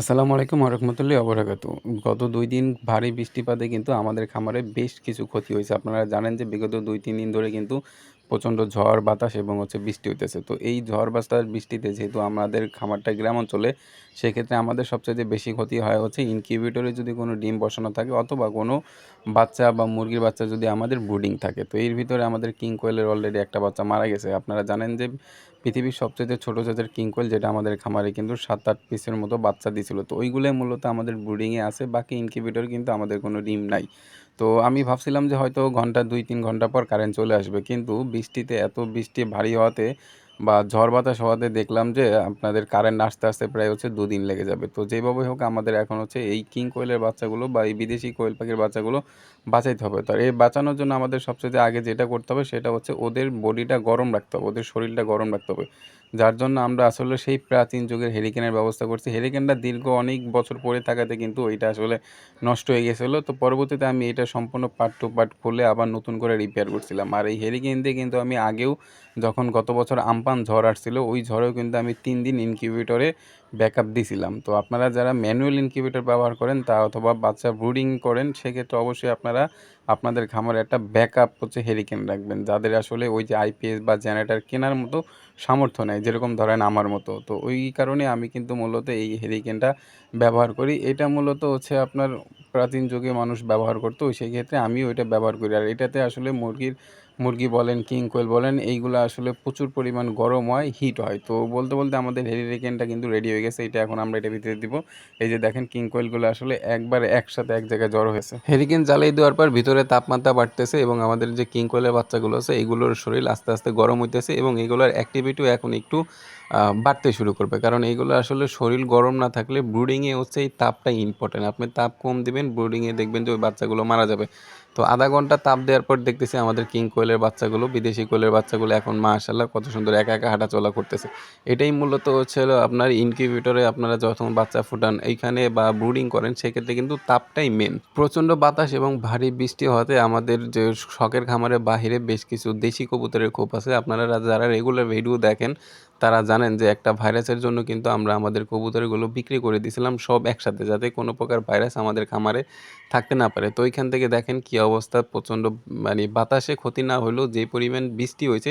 আসসালামু আলাইকুম আরহামতুল্লাহ অবরাগত গত দুই দিন ভারী বৃষ্টিপাতে কিন্তু আমাদের খামারে বেশ কিছু ক্ষতি হয়েছে। আপনারা জানেন যে বিগত দুই, তিন দিন ধরে কিন্তু প্রচণ্ড ঝড়, বাতাস এবং হচ্ছে বৃষ্টি হইতেছে। তো এই ঝড়, বাতাস বৃষ্টিতে যেহেতু আমাদের খামারটা গ্রাম অঞ্চলে, সেক্ষেত্রে আমাদের সবচেয়ে বেশি ক্ষতি হয় হচ্ছে ইনকিউবেটরে যদি কোনো ডিম বসানো থাকে অথবা কোনো বাচ্চা বা মুরগির বাচ্চা যদি আমাদের ব্রুডিং থাকে। তো এর ভিতরে আমাদের কিং কোয়েলের অলরেডি একটা বাচ্চা মারা গেছে। আপনারা জানেন যে পৃথিবীর সবচেয়ে ছোটো জাতের কিং কোয়েল যেটা আমাদের খামারে কিন্তু সাত আট পিসের মতো বাচ্চা দিছিল। তো ওইগুলোই মূলত আমাদের ব্রুডিংয়ে আছে, বাকি ইনকিউবেটর কিন্তু আমাদের কোনো ডিম নাই। তো আমি ভাবছিলাম যে হয়তো ঘণ্টা দুই, তিন ঘণ্টা পর কারেন্ট চলে আসবে। কিন্তু বৃষ্টিতে, এত বৃষ্টি ভারী হওয়াতে বা ঝড় বাতাস হওয়াতে দেখলাম যে আপনাদের কারেন্ট আসতে আসতে প্রায় হচ্ছে দুদিন লেগে যাবে। তো যেভাবে হোক আমাদের এখন হচ্ছে এই কিং কোয়েলের বাচ্চাগুলো বা এই বিদেশি কোয়েল পাখির বাচ্চাগুলো বাঁচাইতে হবে। তো এই বাঁচানোর জন্য আমাদের সবচেয়ে আগে যেটা করতে হবে সেটা হচ্ছে ওদের বডিটা গরম রাখতে হবে, ওদের শরীরটা গরম রাখতে হবে। যার জন্য আমরা আসলে সেই প্রাচীন যুগের হেরিকেনের ব্যবস্থা করছি। হেরিকেনটা দীর্ঘ অনেক বছর পরে থাকাতে কিন্তু ওইটা আসলে নষ্ট হয়ে গেছিল। তো পরবর্তীতে আমি এটা সম্পূর্ণ পার্ট টু পার্ট খুলে আবার নতুন করে রিপেয়ার করছিলাম। আর এই হেরিকেন দিয়ে কিন্তু আমি আগেও যখন গত বছর আমপান ঝড় আসছিল, ওই ঝড়েও কিন্তু আমি তিন দিন ইনকিউবেটরে ব্যাকআপ দিছিলাম। তো আপনারা যারা ম্যানুয়াল ইনকিউবেটর ব্যবহার করেন তা অথবা বাচ্চা ব্রুডিং করেন, সেক্ষেত্রে অবশ্যই আপনারা আপনাদের খামারে একটা ব্যাকআপ হচ্ছে হেরিকেন রাখবেন, যাদের আসলে ওই যে আইপিএস বা জেনারেটার কেনার মতো সামর্থ্য নেই, যেরকম ধরেন আমার মতো। তো ওই কারণে আমি কিন্তু মূলত এই হেরিকেনটা ব্যবহার করি। এটা মূলত হচ্ছে আপনার প্রাচীন যুগে মানুষ ব্যবহার করতো সেই ক্ষেত্রে আমিও এটা ব্যবহার করি। আর এটাতে আসলে মুরগির, মুরগি বলেন, কিং কোয়েল বলেন, এইগুলো আসলে প্রচুর পরিমাণ গরম হয় হিট হয়। তো বলতে বলতে আমাদের হেরিকেনটা কিন্তু রেডি হয়ে গেছে, এটা এখন আমরা এটা ভিতরে দিব। এই যে দেখেন, কিং কোয়েলগুলো আসলে একবার একসাথে এক জায়গায় জড়ো হয়েছে। হেরিকেন জ্বালিয়ে দেওয়ার পর ভিতরে তাপমাত্রা বাড়তেছে এবং আমাদের যে কিং কোয়েলের বাচ্চাগুলো আছে এইগুলোর শরীর আস্তে আস্তে গরম হইতেছে এবং এইগুলোর অ্যাক্টিভিটিও এখন একটু বাড়তে শুরু করবে। কারণ এইগুলো আসলে শরীর গরম না থাকলে ব্রুডিংয়ে হচ্ছে এই তাপটা ইম্পর্টেন্ট আপনি তাপ কম দিবেন ব্রুডিংয়ে দেখবেন যে ওই বাচ্চাগুলো মারা যাবে। তো আধা ঘণ্টা তাপ দেওয়ার পর দেখতেছি আমাদের কিং কোয়েলের বাচ্চাগুলো, বিদেশি কোয়েলের বাচ্চাগুলো এখন মাশাল্লাহ কত সুন্দর একা একা হাঁটা চলা করতেছে। এটাই মূলত হচ্ছে আপনার ইনকিউবেটরে আপনারা যখন বাচ্চা ফুটান, এইখানে বা ব্রুডিং করেন, সেক্ষেত্রে কিন্তু তাপটাই মেন প্রচণ্ড বাতাস এবং ভারী বৃষ্টি হওয়াতে আমাদের যে শখের খামারের বাহিরে বেশ কিছু দেশি কবুতরের খোপ আছে। আপনারা যারা রেগুলার ভিডিও দেখেন তারা জানেন যে একটা ভাইরাসের জন্য কিন্তু আমরা আমাদের কবুতরগুলো বিক্রি করে দিয়েছিলাম সব একসাথে, যাতে কোনো প্রকার ভাইরাস আমাদের খামারে থাকতে না পারে। তো ওইখান থেকে দেখেন কি অবস্থা, প্রচণ্ড মানে বাতাসে ক্ষতি না হলেও যে পরিমাণ বৃষ্টি হয়েছে